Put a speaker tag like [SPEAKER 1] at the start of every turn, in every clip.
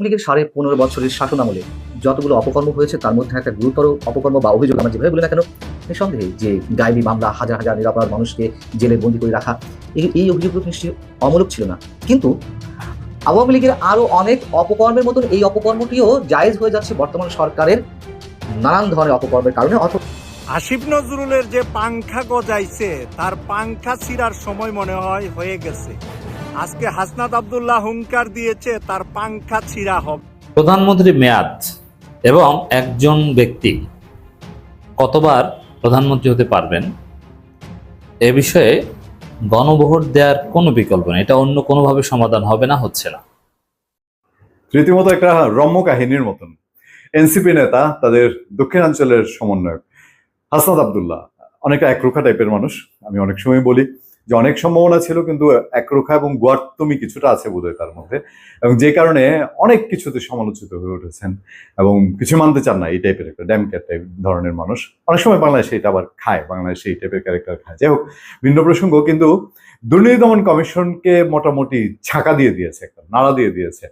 [SPEAKER 1] লীগের সাড়ে পনেরো বছরের শাসন আমলে যতগুলো অপকর্ম হয়েছে, তার মধ্যে একটা গুরুতর অপকর্ম বা অভিযোগ আমরা যেভাবে বলি না কেন, নিঃসন্দেহে যে গায়েবী মামলা, হাজার হাজার নিরাপরাধ মানুষকে জেলে বন্দি করে রাখা এই- অভিযোগগুলো নিশ্চয়ই অমূলক ছিল না। কিন্তু আওয়ামী লীগের আরও অনেক অপকর্মের মতন এই অপকর্মটিও জায়েজ হয়ে যাচ্ছে বর্তমান সরকারের নানান ধরনের অপকর্মের কারণে। অথবা
[SPEAKER 2] আসিফ নজরুলের যে পাংখা গজাইছে, তার পাংখা ছিঁড়ার সময় মনে হয় হয়ে গেছে। আজকে হাসনাত আব্দুল্লাহ হুঙ্কার দিয়েছে তার পাংখা ছিঁড়া হবে।
[SPEAKER 3] প্রধানমন্ত্রী মেয়াদ এবং একজন ব্যক্তি। কতবার প্রধানমন্ত্রী হতে পারবেন? এ বিষয়ে গণভোট দেওয়ার কোনো বিকল্প নেই। এটা অন্য কোনোভাবে সমাধান হবে না হচ্ছে না।
[SPEAKER 4] রীতিমতো একটা রম্য কাহিনীর মতন। এনসিপি নেতা তাদের দক্ষিণাঞ্চলের সমন্বয়ক হাসনাত আবদুল্লাহ। অনেকটা একরোখা টাইপের মানুষ আমি অনেক সময় বলি। যে অনেক সম্ভাবনা ছিল, কিন্তু একরোখা এবং গোয়ার্তমি কিছুটা আছে বোধহয় তার মধ্যে। এবং যে কারণে অনেক কিছুতে সমালোচিত হয়ে উঠেছেন এবং কিছু মানতে চান না, এই টাইপের একটা ড্যামক্যাট টাইপ ধরনের মানুষ। অনেক সময় বাংলাদেশে এটা আবার খায়, বাংলাদেশে এই টাইপের ক্যারেক্টার খায়। যাই হোক, ভিন্ন প্রসঙ্গ, কিন্তু দুর্নীতি দমন কমিশনকে মোটামুটি ছাকা দিয়ে দিয়েছে, একটা নাড়া দিয়ে দিয়েছে।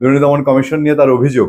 [SPEAKER 4] দুর্নীতি দমন কমিশন নিয়ে তার অভিযোগ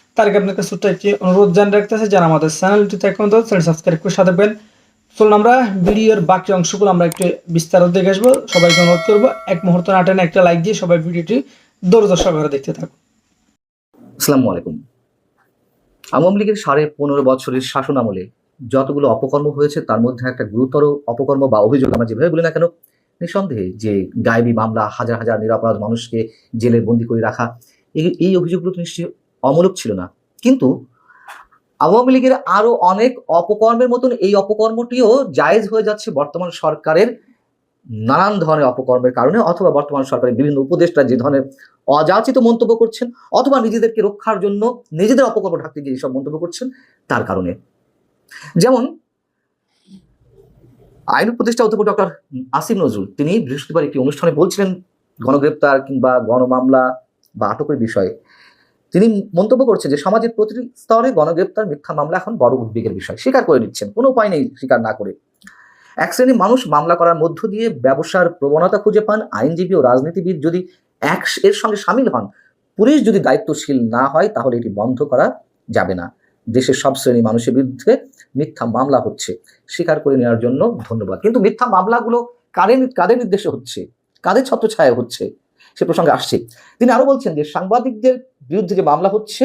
[SPEAKER 5] তার আগে আপনাকে ছোট্ট একটি অনুরোধ জানিয়ে রাখতেছে, যারা আমাদের চ্যানেলটিতে এখন চ্যানেল সাবস্ক্রাইব করে সাথে থাকবেন। চলুন আমরা ভিডিওর বাকি অংশগুলো আমরা একটু বিস্তারিত দেখে আসব। সবাইকে অনুরোধ করব, এক মুহূর্ত নাটানে একটা লাইক দিয়ে সবাই ভিডিওটি দৌড় সহকারে দেখতে থাকুন।
[SPEAKER 1] আসসালামু আলাইকুম। আওয়ামী লীগের সাড়ে পনেরো বছরের শাসন আমলে যতগুলো অপকর্ম হয়েছে, তার মধ্যে একটা গুরুতর অপকর্ম বা অভিযোগ, আমরা যেভাবে বলি না কেন, নিঃসন্দেহে যে গায়েবী মামলা, হাজার হাজার নিরাপরাধ মানুষকে জেলে বন্দি করে রাখা এই অভিযোগগুলো তো নিশ্চয়ই অমূলক ছিল না। কিন্তু আওয়ামী লীগের আরও অনেক অপকর্মের মতন এই অপকর্মটিও জায়েজ হয়ে যাচ্ছে বর্তমান সরকারের নানান ধরনের অপকর্মের কারণে অথবা বর্তমান সরকারের বিভিন্ন উপদেষ্টা যে ধরনের অযাচিত মন্তব্য করছেন অথবা নিজেদেরকে রক্ষার জন্য নিজেদের অপকর্ম ঢাকতে গিয়ে এইসব মন্তব্য করছেন তার কারণে। যেমন আইন উপদেষ্টা অধ্যাপক ডক্টর আসিম নজরুল, তিনি বৃহস্পতিবার একটি অনুষ্ঠানে বলছিলেন গণগ্রেপ্তার কিংবা গণমামলা বা আটকের বিষয়ে। তিনি মন্তব্য করছেন যে সমাজের প্রতিটি স্তরে গণগ্রেপ্তার মিথ্যা মামলা এখন বড় উদ্বেগের বিষয়। স্বীকার করে নিচ্ছেন। কোনো উপায় নেই স্বীকার না করে। এক শ্রেণির মানুষ মামলা করার মধ্য দিয়ে ব্যবসার প্রবণতা খুঁজে পান। আইনজীবী ও রাজনীতিবিদ যদি এক এর সঙ্গে সামিল হন, পুলিশ যদি দায়িত্বশীল না হয়, তাহলে এটি বন্ধ করা যাবে না। দেশের সব শ্রেণি মানুষের বিরুদ্ধে মিথ্যা মামলা হচ্ছে। স্বীকার করে নেওয়ার জন্য ধন্যবাদ। কিন্তু মিথ্যা মামলাগুলো কাদের কাদের নির্দেশে হচ্ছে? কাদের ছত্রছায়া হচ্ছে? সে প্রসঙ্গে আসছে। তিনি আরও বলছেন যে সাংবাদিকদের বিরুদ্ধে যে মামলা হচ্ছে,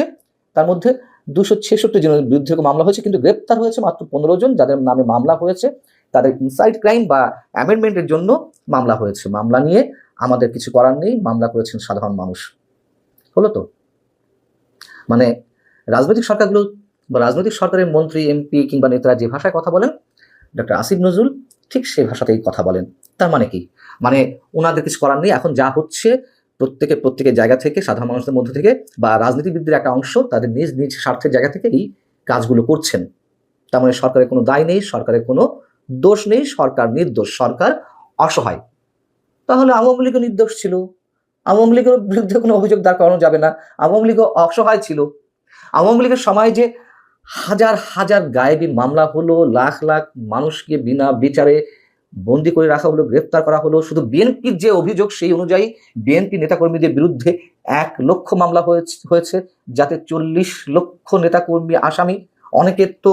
[SPEAKER 1] তার মধ্যে দুশো ছেষট্টি জনের বিরুদ্ধে মামলা হয়েছে, কিন্তু গ্রেপ্তার হয়েছে মাত্র পনেরো জন, যাদের নামে মামলা হয়েছে। তাদের ইনসাইড ক্রাইম বা অ্যামেন্ডমেন্টের জন্য মামলা হয়েছে। মামলা নিয়ে আমাদের কিছু করার নেই, মামলা করেছেন সাধারণ মানুষ। হলো তো? মানে রাজনৈতিক সরকারগুলো বা রাজনৈতিক সরকারের মন্ত্রী এমপি কিংবা নেতারা যে ভাষায় কথা বলেন ডক্টর আসিফ নজরুল ঠিক সেই ভাষাতেই কথা বলেন। তার মানে কি? মানে ওনাদের কিছু করার নেই, এখন যা হচ্ছে প্রত্যেকে, প্রত্যেকের জায়গা থেকে, সাধারণ মানুষদের মধ্যে থেকে বা রাজনীতিবিদদের একটা অংশ তাদের নিজ নিজ স্বার্থের জায়গা থেকে এই কাজগুলো করছেন। তার মানে সরকারের কোনো দায় নেই, সরকারের কোনো দোষ নেই, সরকার নির্দোষ, সরকার অসহায়। তাহলে আওয়ামী লীগও নির্দোষ ছিল। আওয়ামী লীগের বিরুদ্ধে কোনো অভিযোগ দাঁড় করানো যাবে না। আওয়ামী লীগও অসহায় ছিল। আওয়ামী লীগের সময় যে হাজার হাজার গায়েবী মামলা হলো, লাখ লাখ মানুষকে বিনা বিচারে বন্দি করে রাখা হলো, গ্রেপ্তার করা হলো। শুধু বিএনপির যে অভিযোগ সেই অনুযায়ী বিএনপি নেতাকর্মীদের বিরুদ্ধে এক লক্ষ মামলা হয়েছে যাতে চল্লিশ লক্ষ নেতাকর্মী আসামি অনেকের তো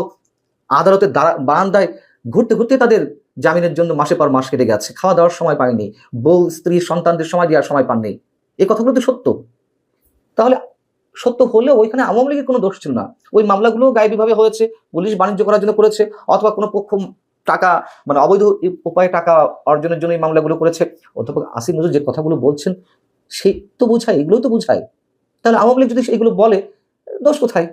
[SPEAKER 1] আদালতের বারান্দায় ঘুরতে ঘুরতে তাদের জামিনের জন্য মাসে পর মাস কেটে গেছে। খাওয়া দাওয়ার সময় পায়নি, বউ, স্ত্রী, সন্তানদের সময় দেওয়ার সময় পাননি। এই কথাগুলো তো সত্য। তাহলে সত্য হলেও ওইখানে আওয়ামী লীগের কোনো দোষ ছিল না। ওই মামলাগুলো গায়েবীভাবে হয়েছে, পুলিশ বাণিজ্য করার জন্য করেছে, অথবা কোনো পক্ষ টাকা মানে অবৈধ উপায়ে টাকা অর্জনের জন্য এই মামলাগুলো করেছে। অধ্যাপক আসিফ নজরুল যে কথাগুলো বলছেন, সেই তো বোঝায় এগুলোই তো বোঝায়। তাহলে আওয়ামী লীগ যদি এগুলো বলে, দোষ কোথায়?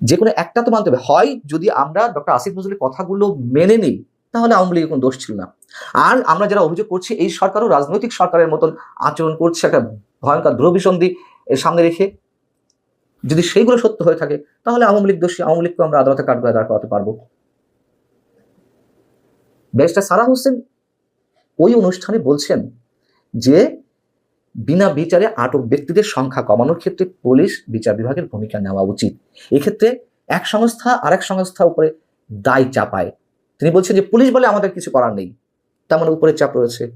[SPEAKER 1] যে কোনো একটা তো মানতে হবে। হয় যদি আমরা ডক্টর আসিফ নজরুলের কথাগুলো মেনে নিই, তাহলে আওয়ামী লীগের কোনো দোষ ছিল না। আর আমরা যারা অভিযোগ করছি, এই সরকারও রাজনৈতিক সরকারের মতন আচরণ করছে, একটা ভয়ঙ্কর ধ্রুবিসন্ধি সামনে রেখে। যদি সেইগুলো সত্য হয়ে থাকে, তাহলে আওয়ামী লীগ দোষী, আওয়ামী লীগকে আমরা আদালতে কাঠগড়ায় দাঁড় করাতে পারব। ব্যারিস্টার সারা হোসেন ওই অনুষ্ঠানে বলছেন যে, বিনা বিচারে আটক ব্যক্তিদের সংখ্যা কমানোর ক্ষেত্রে পুলিশ বিচার বিভাগের ভূমিকা নেওয়া উচিত। এক্ষেত্রে এক সংস্থা আরেক সংস্থার উপরে দায় চাপায়। তিনি বলছেন যে, পুলিশ বলে আমাদের কিছু করার নেই। তার মানে উপরে চাপ রয়েছে।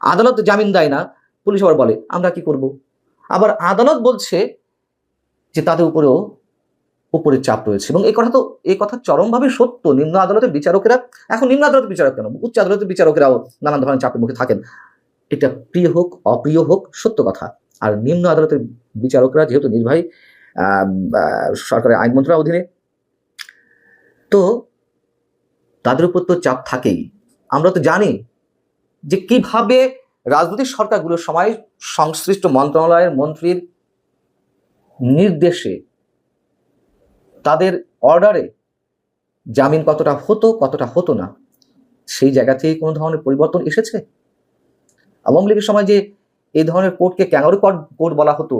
[SPEAKER 1] আদালত জামিন দেয় না। পুলিশ আবার বলে, আমরা কি করব? আবার আদালত বলছে যে, তাদের উপরেও উপরে চাপ রয়েছে এবং এই কথা তো, এই কথা চরমভাবে সত্য। নিম্ন আদালতের বিচারকেরা, এখন নিম্ন আদালতের বিচারক কেন? উচ্চ আদালতের বিচারকেরাও নানান ধরনের চাপের মুখে থাকেন। এটা প্রিয় হোক, অপ্রিয় হোক, সত্য কথা। আর নিম্ন আদালতের বিচারকরা যেহেতু নির্বাহী সরকারের আইন মন্ত্রণালয়ের অধীনে, তো তাদের উপর তো চাপ থাকেই। আমরা তো জানি যে কীভাবে রাজনৈতিক সরকারগুলোর সময় সংশ্লিষ্ট মন্ত্রণালয়ের মন্ত্রীর নির্দেশে তাদের অর্ডারে জামিন কতটা হতো কতটা হতো না, সেই জায়গা থেকে কোনো ধরনের পরিবর্তন এসেছে? আওয়ামী লীগের সময় যে এই ধরনের কোর্টকে ক্যাঙ্গারু কোর্ট কোর্ট বলা হতো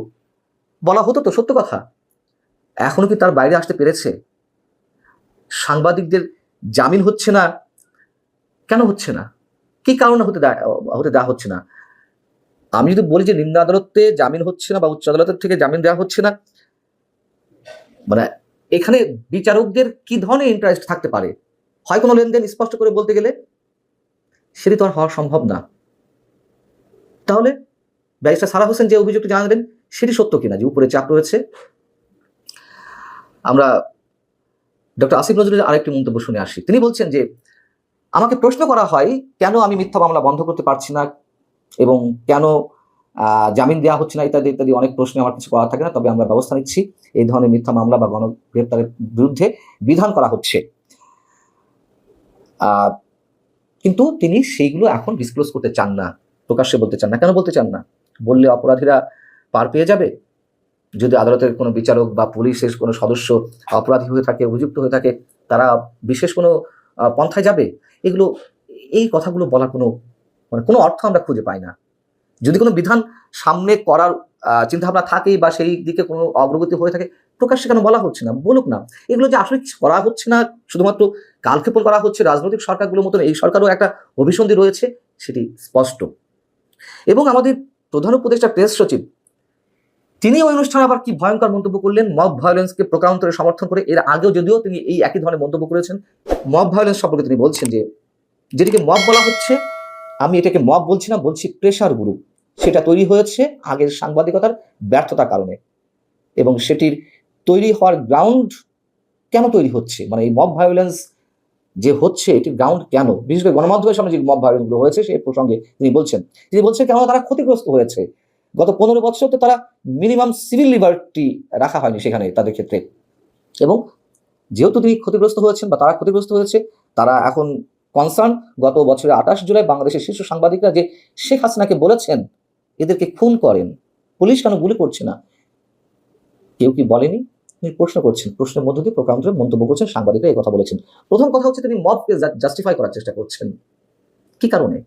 [SPEAKER 1] বলা হতো তো, সত্য কথা। এখনও কি তার বাইরে আসতে পেরেছে? সাংবাদিকদের জামিন হচ্ছে না, কেন হচ্ছে না? কি কারণে হতে দেয়া, হতে দেওয়া হচ্ছে না? আমি যদি বলি যে নিম্ন আদালতে জামিন হচ্ছে না বা উচ্চ আদালতের থেকে জামিন দেওয়া হচ্ছে না মানে এখানে বিচারকদের কি ধরনের ইন্টারেস্ট থাকতে পারে? হয় কোনো লেনদেন স্পষ্ট করে বলতে গেলে? সেটি তো আর হওয়া সম্ভব না। তাহলে ব্যারিস্টার সারা হোসেন যে অভিযোগটি জানালেন, সেটি সত্য কিনা যে উপরে চাপ রয়েছে? আমরা ডক্টর আসিফ নজরুলের আরেকটি মন্তব্য শুনে আসি। তিনি বলছেন যে, আমাকে প্রশ্ন করা হয়, কেন আমি মিথ্যা মামলা বন্ধ করতে পারছি না এবং কেন জামিন দেওয়া হচ্ছে না ইত্যাদি ইত্যাদি অনেক প্রশ্নে আমার কিছু করা থাকে না, তবে আমরা ব্যবস্থা নিচ্ছি। এই ধরনের মিথ্যা মামলা বা গণগ্রেপ্তারের বিরুদ্ধে বিধান করা হচ্ছে। কিন্তু তিনি সেইগুলো এখন ডিসক্লোজ করতে চান না, প্রকাশ্যে বলতে চান না। কেন বলতে চান না? বললে অপরাধীরা পার পেয়ে যাবে। যদি আদালতের কোনো বিচারক বা পুলিশের কোনো সদস্য অপরাধী হয়ে থাকে, অভিযুক্ত হয়ে থাকে, তারা বিশেষ কোনো পন্থায় যাবে। এগুলো, এই কথাগুলো বলার কোনো মানে কোনো অর্থ আমরা খুঁজে পাই না। যদি কোনো বিধান সামনে করার চিন্তা ভাবনা থাকে বা সেই দিকে কোনো অগ্রগতি হয়ে থাকে, প্রকাশ্যে কেন বলা হচ্ছে না? বলুক না। এগুলো যে আসলে করা হচ্ছে না, শুধুমাত্র কালক্ষেপণ করা হচ্ছে রাজনৈতিক সরকারগুলোর মতন, এই সরকারও একটা অভিসন্ধি রয়েছে, সেটি স্পষ্ট। এবং আমাদের প্রধান উপদেষ্টা, প্রেস সচিব, তিনি ওই অনুষ্ঠানে আবার কি ভয়ঙ্কর মন্তব্য করলেন? মব ভায়োলেন্সকে প্রকারান্তরে সমর্থন করে, এর আগেও যদিও তিনি এই একই ধরনের মন্তব্য করেছেন মব ভায়োলেন্স সম্পর্কে তিনি বলছেন যে, যেটিকে মব বলা হচ্ছে আমি এটাকে মব বলছি না, বলছি প্রেশার গ্রুপ সেটা তৈরি হয়েছে আগের সাংবাদিকতার ব্যর্থতার কারণে। এবং সেটির তৈরি হওয়ার গ্রাউন্ড কেন তৈরি হচ্ছে? মানে এই মব ভায়োলেন্স যে হচ্ছে, এটির গ্রাউন্ড কেন? বিশেষ করে গণমাধ্যমের সামনে যে মব ভায়োলেন্সগুলো হয়েছে সেই প্রসঙ্গে তিনি বলছেন। তিনি বলছেন কেন তারা ক্ষতিগ্রস্ত হয়েছে। গত পনেরো বছর তো তারা মিনিমাম সিভিল লিবার্টি রাখা হয়নি সেখানে তাদের ক্ষেত্রে। এবং যেহেতু তিনি ক্ষতিগ্রস্ত হয়েছেন বা তারা ক্ষতিগ্রস্ত হয়েছে, তারা এখন কনসার্ন গত বছরের আঠাশ জুলাই বাংলাদেশের শীর্ষ সাংবাদিকরা যে শেখ হাসিনাকে বলেছেন, এদেরকে খুন করেন, পুলিশ কেন গুলি করছে না? কেউ কি বলেনি? তিনি প্রশ্ন করছেন, প্রশ্নের মধ্য দিয়ে প্রকান্তরে মন্তব্য করছেন, সাংবাদিকরা এই কথা বলেছেন। প্রথম কথা হচ্ছে তিনি মবকে জাস্টিফাই করার চেষ্টা করছেন। কি কারণে?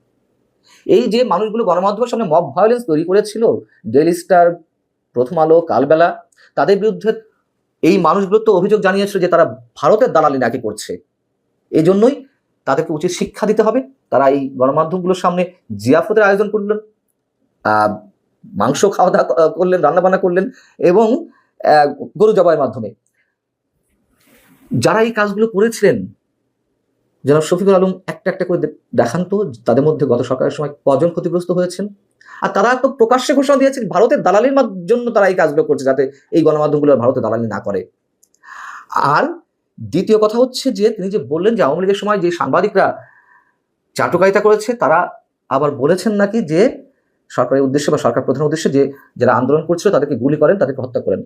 [SPEAKER 1] এই যে মানুষগুলো গণমাধ্যমের সামনে মব ভায়োলেন্স তৈরি করেছিল ডেইলি স্টার প্রথম আলো, কালবেলা, তাদের বিরুদ্ধে এই মানুষগুলো তো অভিযোগ জানিয়েছিল যে তারা ভারতের দালালি নাকি করছে। এই জন্যই তাদেরকে উচিত শিক্ষা দিতে হবে। তারা এই গণমাধ্যমগুলোর সামনে জিয়াফতের আয়োজন করলেন মাংস খাওয়া দাওয়া করলেন, রান্নাবান্না করলেন এবং গরু জবাইয়ের মাধ্যমে। যারা এই কাজগুলো করেছিলেন যেন শফিকুল আলম একটা একটা করে দেখান তো, তাদের মধ্যে গত সরকারের সময় কজন ক্ষতিগ্রস্ত হয়েছেন। আর তারা তো প্রকাশ্যে ঘোষণা দিয়েছে ভারতের দালালির জন্য তারা এই কাজগুলো করছে যাতে এই গণমাধ্যমগুলো আর ভারতের দালালি না করে। আর দ্বিতীয় কথা হচ্ছে যে, তিনি যে বললেন যে আওয়ামী লীগের সময় যে সাংবাদিকরা চাটুকারিতা করেছে, তারা আবার বলেছেন নাকি যে সরকারের উদ্দেশ্যে বা সরকার প্রধান উদ্দেশ্যে যে যারা আন্দোলন করছিল তাদেরকে গুলি করেন, তাদেরকে হত্যা করেন।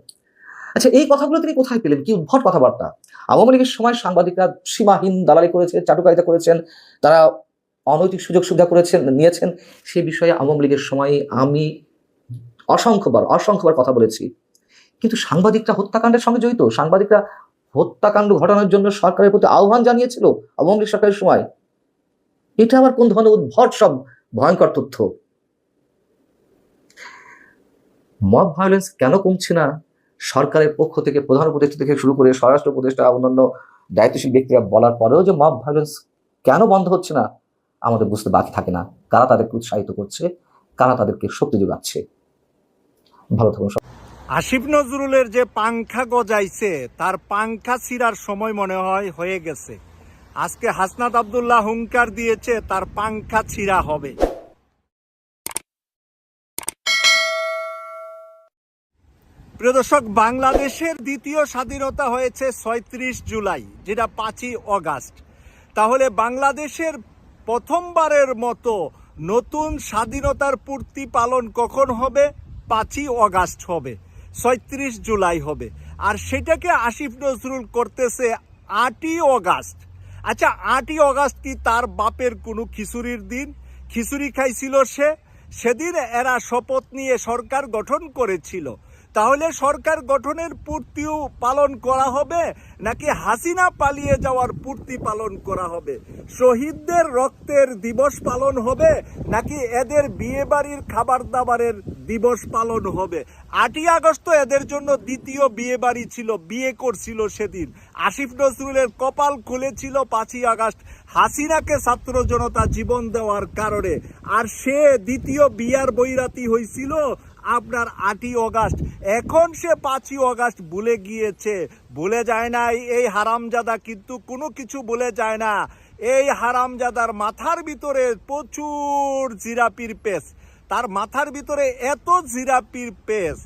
[SPEAKER 1] আচ্ছা এই কথাগুলো তিনি কোথায় পেলেন? কি উদ্ভট কথাবার্তা? আওয়ামী লীগের সময় সাংবাদিকরা সীমাহীন দালালি করেছে চাটুকারিতা করেছেন, তারা অনৈতিক সুযোগ সুবিধা করেছেন, নিয়েছেন। সে বিষয়ে আওয়ামী লীগের সময় আমি অসংখ্যবার অসংখ্যবার কথা বলেছি। কিন্তু সাংবাদিকরা হত্যাকাণ্ডের সঙ্গে জড়িত? সাংবাদিকরা হত্যাকাণ্ড ঘটানোর জন্য সরকারের প্রতি আহ্বান জানিয়েছিল আওয়ামী লীগ সরকারের সময়। এটা আবার কোন ধরনের উদ্ভট সব ভয়ঙ্কর তথ্য? মব ভায়োলেন্স কেন কমছে না? সরকারের পক্ষ থেকে প্রধান উপদেষ্টা থেকে শুরু করে স্বরাষ্ট্র উপদেষ্টা, অন্যান্য দায়িত্বশীল ব্যক্তিরা বলার পরেও যে মব ভায়োলেন্স কেন বন্ধ হচ্ছে না, আমাদের বুঝতে বাকি থাকে না। কারা তাদেরকে উৎসাহিত করছে, কারা তাদেরকে শক্তি যোগাচ্ছে। ভালো থাকুন।
[SPEAKER 2] আসিফ নজরুলের যে পাংখা গজাইছে, তার পাংখা ছিঁড়ার সময় মনে হয় হয়ে গেছে। আজকে হাসনাত আব্দুল্লাহ হুঙ্কার দিয়েছে, তার পাংখা ছিঁড়া হবে। প্রিয় দর্শক, বাংলাদেশের দ্বিতীয় স্বাধীনতা হয়েছে ছয়ত্রিশ জুলাই, যেটা পাঁচই অগাস্ট। তাহলে বাংলাদেশের প্রথমবারের মতো নতুন স্বাধীনতার পূর্তি পালন কখন হবে? পাঁচই অগাস্ট হবে। ছয়ত্রিশ জুলাই হবে। আর সেটাকে আসিফ নজরুল করতেছে আটই অগাস্ট। আচ্ছা আটই অগাস্ট কি তার বাপের কোনো খিচুড়ির দিন? খিচুড়ি খাইছিল সে। সেদিন এরা শপথ নিয়ে সরকার গঠন করেছিল। তাহলে সরকার গঠনের পূর্তিও পালন করা হবে, নাকি হাসিনা পালিয়ে যাওয়ার পূর্তি পালন করা হবে? শহীদদের রক্তের দিবস পালন হবে, নাকি এদের বিয়ে বাড়ির খাবার দাবারের দিবস পালন হবে? আটই আগস্ট এদের জন্য দ্বিতীয় বিয়ে বাড়ি ছিল, বিয়ে করছিল সেদিন। আসিফ নজরুলের কপাল খুলেছিল পাঁচই আগস্ট। হাসিনাকে ছাত্র জনতা জীবন দেওয়ার কারণে। আর সে দ্বিতীয় বিয়ার বৈরাতি হয়েছিল আপনার আটই অগাস্ট। এখন সে পাঁচই অগাস্ট ভুলে গিয়েছে। ভুলে যায় না এই হারামজাদা কিন্তু কোনো কিছু ভুলে যায় না। এই হারামজাদার মাথার ভিতরে প্রচুর জিরাপির পেস তার মাথার ভিতরে এত জিরাপির পেস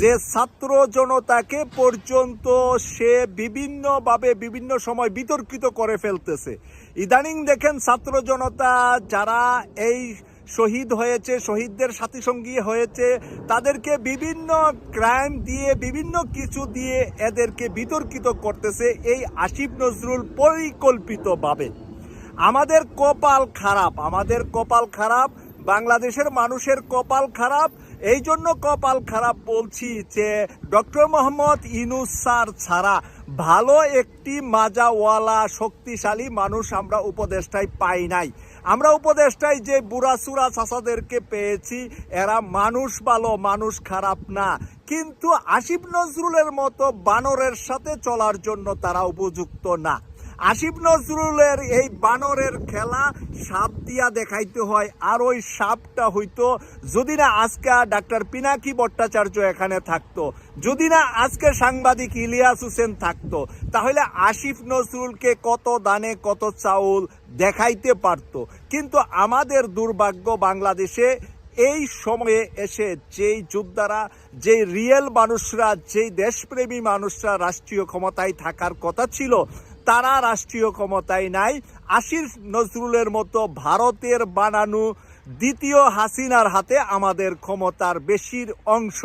[SPEAKER 2] যে ছাত্র জনতাকে পর্যন্ত সে বিভিন্নভাবে বিভিন্ন সময় বিতর্কিত করে ফেলতেছে। ইদানিং দেখেন ছাত্র জনতা, যারা এই শহীদ হয়েছে, শহীদদের সাথী সঙ্গী হয়েছে। তাদেরকে বিভিন্ন ক্রাইম দিয়ে, বিভিন্ন কিছু দিয়ে এদেরকে বিতর্কিত করতেছে এই আসিফ নজরুল পরিকল্পিতভাবে। আমাদের কপাল খারাপ, আমাদের কপাল খারাপ, বাংলাদেশের মানুষের কপাল খারাপ। এই জন্য কপাল খারাপ বলছি যে, ডক্টর মোহাম্মদ ইনুস স্যার ছাড়া ভালো একটি মাজাওয়ালা, শক্তিশালী মানুষ আমরা উপদেষ্টায় পাই নাই। আমরা উপদেষ্টায় যে বুড়া সুরা চাষাদেরকে পেয়েছি, এরা মানুষ ভালো, মানুষ খারাপ না। কিন্তু আসিফ নজরুলের মতো বানরের সাথে চলার জন্য তারা উপযুক্ত না। আসিফ নজরুলের এই বানরের খেলা সাপ দিয়া দেখাইতে হয়, আর ওই সাপটা হইতো যদি না আজকে ডাক্তার পিনাকি ভট্টাচার্য এখানে থাকতো, যদি না আজকে সাংবাদিক ইলিয়াস হোসেন থাকতো, তাহলে আসিফ নজরুলকে কত দানে কত চাউল দেখাইতে পারতো। কিন্তু আমাদের দুর্ভাগ্য বাংলাদেশে এই সময়ে এসে যেই যোদ্ধারা, যেই রিয়েল মানুষরা, যেই দেশপ্রেমী মানুষরা রাষ্ট্রীয় ক্ষমতায় থাকার কথা ছিল, তারা রাষ্ট্রীয় ক্ষমতায় নাই। আশির নজরুলের মতো ভারতের বানানো দ্বিতীয় হাসিনার হাতে আমাদের ক্ষমতার বেশির অংশ।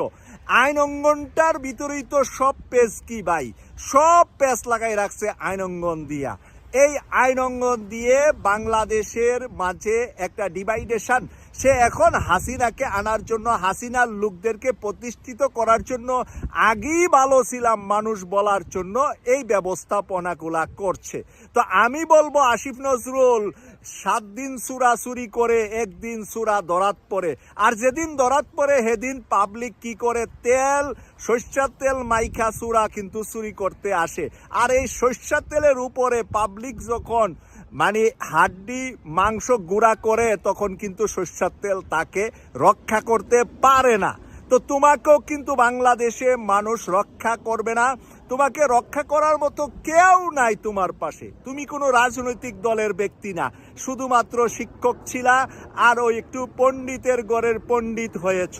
[SPEAKER 2] আইন অঙ্গনটার ভিতরেই তো সব পেজ কি ভাই? সব পেজ লাগাই রাখছে আইন অঙ্গন দিয়া। এই আইন অঙ্গন দিয়ে বাংলাদেশের মাঝে একটা ডিভাইডেশন। সে এখন হাসিনাকে আনার জন্য, হাসিনার লোকদেরকে প্রতিষ্ঠিত করার জন্য, আগেই ভালো ছিলাম মানুষ বলার জন্য এই ব্যবস্থাপনাগুলা করছে। তো আমি বলব, আসিফ নজরুল সাত দিন চুরি করে একদিন সুরা দরাত পরে আর যেদিন দরাত পরে সেদিন পাবলিক কি করে? তেল, সর্ষার তেল মাইখা সুরা কিন্তু চুরি করতে আসে। আর এই সর্ষার তেলের উপরে পাবলিক যখন মানে হাড্ডি, মাংস গুঁড়া করে, তখন কিন্তু সর্ষার তেল তাকে রক্ষা করতে পারে না। তো তোমাকেও কিন্তু বাংলাদেশে মানুষ রক্ষা করবে না। তোমাকে রক্ষা করার মতো কেউ নাই তোমার পাশে। তুমি কোনো রাজনৈতিক দলের ব্যক্তি না। শুধুমাত্র শিক্ষক ছিলা আর ওই একটু পণ্ডিতের গড়ের পণ্ডিত হয়েছ।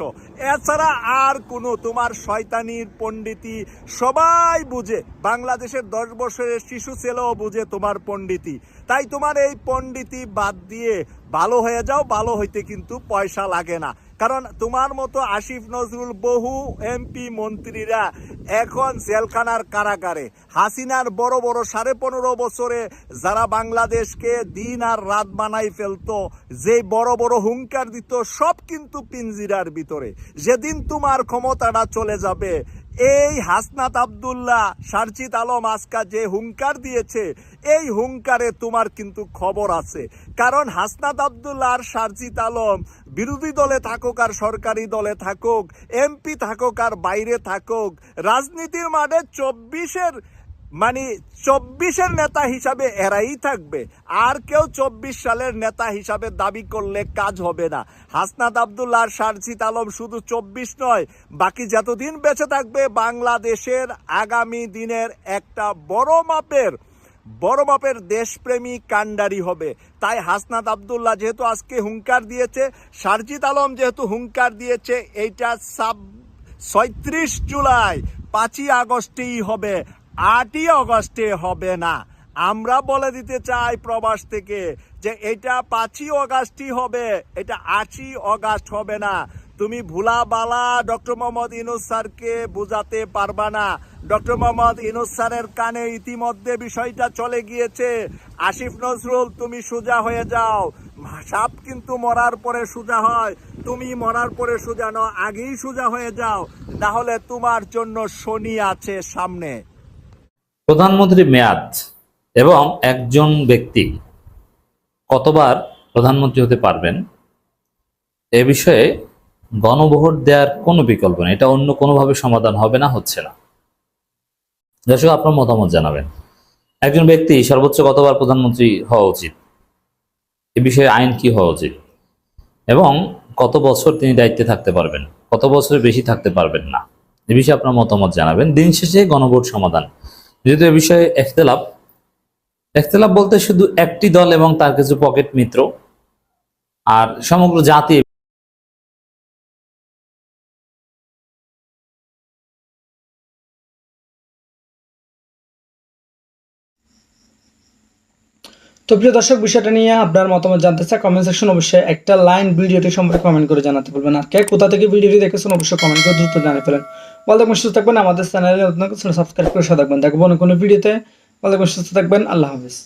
[SPEAKER 2] এছাড়া আর কোনো তোমার শয়তানির পণ্ডিতি সবাই বুঝে। বাংলাদেশের দশ বছরের শিশু ছেলেও বুঝে তোমার পণ্ডিতি তাই তোমার এই পণ্ডিতি বাদ দিয়ে ভালো হয়ে যাও, ভালো হইতে কিন্তু পয়সা লাগে না। কারণ তোমার মতো আসিফ নজরুল বহু এমপি মন্ত্রীরা এখন জেলখানার কারাগারে। হাসিনার বড় বড় সাড়ে পনেরো বছরে যারা বাংলাদেশকে দিন আর রাত বানাই ফেলতো, যে বড় বড় হুঙ্কার দিত, সব কিন্তু পিঞ্জিরার ভিতরে। যেদিন তোমার ক্ষমতাটা চলে যাবে এই হাসনাত আবদুল্লাহ সারজিদ আলম আজকা যে হুঙ্কার দিয়েছে, এই হুঙ্কারে তোমার কিন্তু খবর আছে। কারণ হাসনাত আবদুল্লাহ আর সারজিদ আলম বিরোধী দলে থাকুক আর সরকারি দলে থাকুক, এমপি থাকুক আর বাইরে থাকুক, রাজনীতির মাঠে চব্বিশের মানে চব্বিশের নেতা হিসাবে এরাই থাকবে। আর কেউ চব্বিশ সালের নেতা হিসাবে দাবি করলে কাজ হবে না। হাসনাত আবদুল্লাহ শারজিদ আলম শুধু চব্বিশ নয়, বাকি যতদিন বেঁচে থাকবে বাংলাদেশের আগামী দিনের একটা বড় মাপের বড় মাপের দেশপ্রেমী কাণ্ডারি হবে। তাই হাসনাত আবদুল্লাহ যেহেতু আজকে হুঙ্কার দিয়েছে শারজিদ আলম যেহেতু হুঙ্কার দিয়েছে, এইটা সাব ছয়ত্রিশ জুলাই, পাঁচই আগস্টেই হবে। আটই অগস্টে হবে না। আমরা বলে দিতে চাই প্রবাস থেকে যে এটা পাঁচই অগাস্টই হবে, এটা আটই অগাস্ট হবে না। তুমি ভুলাবালা ডক্টর মোহাম্মদ ইনুস স্যারকে বোঝাতে পারবা না। ডক্টর মোহাম্মদ ইনুস স্যারের কানে ইতিমধ্যে বিষয়টা চলে গিয়েছে। আসিফ নজরুল, তুমি সোজা হয়ে যাও। সাপ কিন্তু মরার পরে সোজা হয়। তুমি মরার পরে সোজা ন আগেই সোজা হয়ে যাও। তাহলে তোমার জন্য শনি আছে সামনে।
[SPEAKER 3] প্রধানমন্ত্রী মেয়াদ এবং একজন ব্যক্তি কতবার প্রধানমন্ত্রী হতে পারবেন, এ বিষয়ে গণভোট দেওয়ার কোনো বিকল্প নেই। এটা অন্য কোনোভাবে সমাধান হবে না, হচ্ছে না। দর্শক, আপনার মতামত জানাবেন। একজন ব্যক্তি সর্বোচ্চ কতবার প্রধানমন্ত্রী হওয়া উচিত? এ বিষয়ে আইন কি হওয়া উচিত? এবং কত বছর তিনি দায়িত্বে থাকতে পারবেন? কত বছরের বেশি থাকতে পারবেন না? এ বিষয়ে আপনার মতামত জানাবেন। দিন শেষে গণভোট সমাধান যেহেতু এ বিষয়ে, এখতেলাফ। এখতেলাফ বলতে শুধু একটি দল এবং তার কিছু পকেট মিত্র আর সমগ্র জাতি।
[SPEAKER 5] তো প্রিয় দর্শক, বিষয়টা নিয়ে আপনার মতামত জানতে চাই কমেন্ট সেকশন অবশ্যই একটা লাইন ভিডিওটি সম্পর্কে কমেন্ট করে জানাতে বলবেন। আর কে কোথা থেকে ভিডিওটি দেখেছেন অবশ্যই কমেন্ট করে দ্রুত জানিয়ে ফেলেন। ভালো থাকবেন সুস্থ থাকবেন। আমাদের চ্যানেলে নতুন সাবস্ক্রাইব করে থাকবেন। দেখব কোনো ভিডিওতে। ভালো থাকবেন সুস্থ থাকবেন। আল্লাহ হাফিজ।